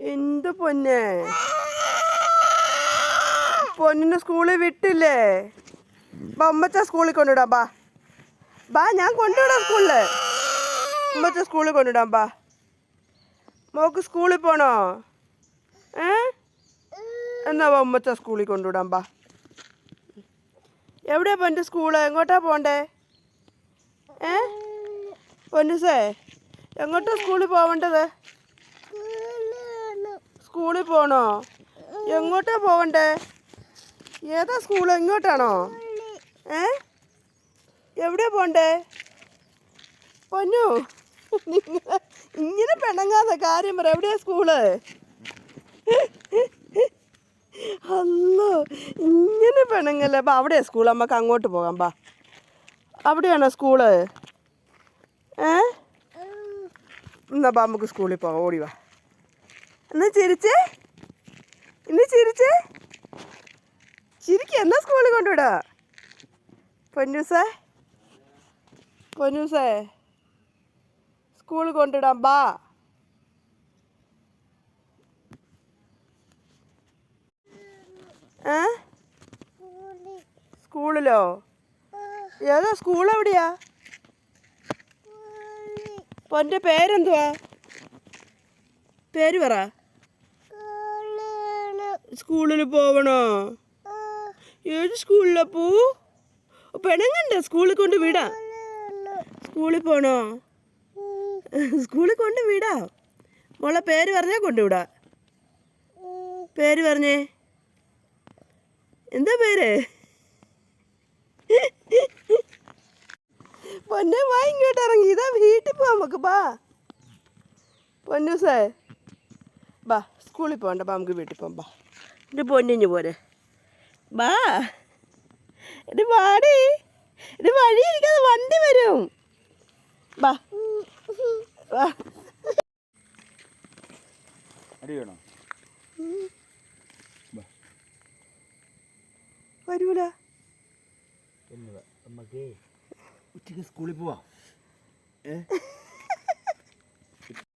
എന്ത് പൊന്നെ? പൊന്നിനെ സ്കൂളിൽ വിട്ടില്ലേ? ബാ സ്കൂളിൽ കൊണ്ടുവിടാം ബാ. ബാ ഞാൻ കൊണ്ടുവിടാം സ്കൂളിൽ ഉമ്മച്ച സ്കൂളിൽ കൊണ്ടുവിടാം ബാ. മോക്ക് സ്കൂളിൽ പോണോ? ഏ? എന്നാ ബാ സ്കൂളിൽ കൊണ്ടുവിടാം ബാ. എവിടെയാ പൊന്റെ സ്കൂൾ? എങ്ങോട്ടാ പോണ്ടേ? ഏ? പൊന്നുസേ എങ്ങോട്ടാ സ്കൂളിൽ പോവേണ്ടത്? സ്കൂളിൽ പോണോ? എങ്ങോട്ടാ പോകണ്ടേ ഏതാ സ്കൂൾ? എങ്ങോട്ടാണോ? ഏ? എവിടെയാ പോണ്ടേ? പൊന്നു നിങ്ങൾ ഇങ്ങനെ പിണങ്ങാതെ കാര്യം പറ. എവിടെയാ സ്കൂൾ? അല്ലോ ഇങ്ങനെ പിണങ്ങല്ലേ. ബാ അവിടെയാ സ്കൂൾ. നമുക്ക് അങ്ങോട്ട് പോകാം ബാ. അവിടെയാണോ സ്കൂൾ? ഏ? എന്നാ ബാ നമുക്ക് സ്കൂളിൽ പോകാം. ഓടി വാ. എന്നാ ചിരിച്ചേ? ഇന്ന് ചിരിച്ചേ? ചിരിക്ക. എന്നാ സ്കൂളിൽ കൊണ്ടുവിടാ? പൊന്നൂസേ? പൊന്നൂസേ സ്കൂളിൽ കൊണ്ടിടാം ബാ. ഏ? സ്കൂളിലോ? ഏതാ സ്കൂൾ എവിടെയാ പൊന്റെ പേരെന്തുവാ? പേര് പറ. സ്കൂളിൽ പോവണോ? ഏത് സ്കൂളിലാ പോ? പെണങ്ങണ്ട സ്കൂളിൽ കൊണ്ട് വിടാ. സ്കൂളിൽ പോണോ? സ്കൂളിൽ കൊണ്ട് വിടാ. മോളെ പേര് പറഞ്ഞാ കൊണ്ടുവിടാ പേര് പറഞ്ഞേ. എന്താ പേര്? പൊന്നെ വാ ഇങ്ങോട്ട് ഇറങ്ങി. ഇതാ വീട്ടിൽ പോ നമുക്ക്. ബാ. പൊന്നൂസേ. ബാ സ്കൂളിൽ പോകണ്ട. ബാ നമുക്ക് വീട്ടിൽ പോകാം ബാ. എന്റെ പൊന്നിഞ്ഞു പോരെ. ബാ. ഇത് പാടി. ഇത് വഴി ഇരിക്കാതെ വണ്ടി വരും. ബാ. ബാ. അടി വേണോ? വരൂല. നമുക്ക് ഉച്ചയ്ക്ക് സ്കൂളിൽ പോവാ. ഏ?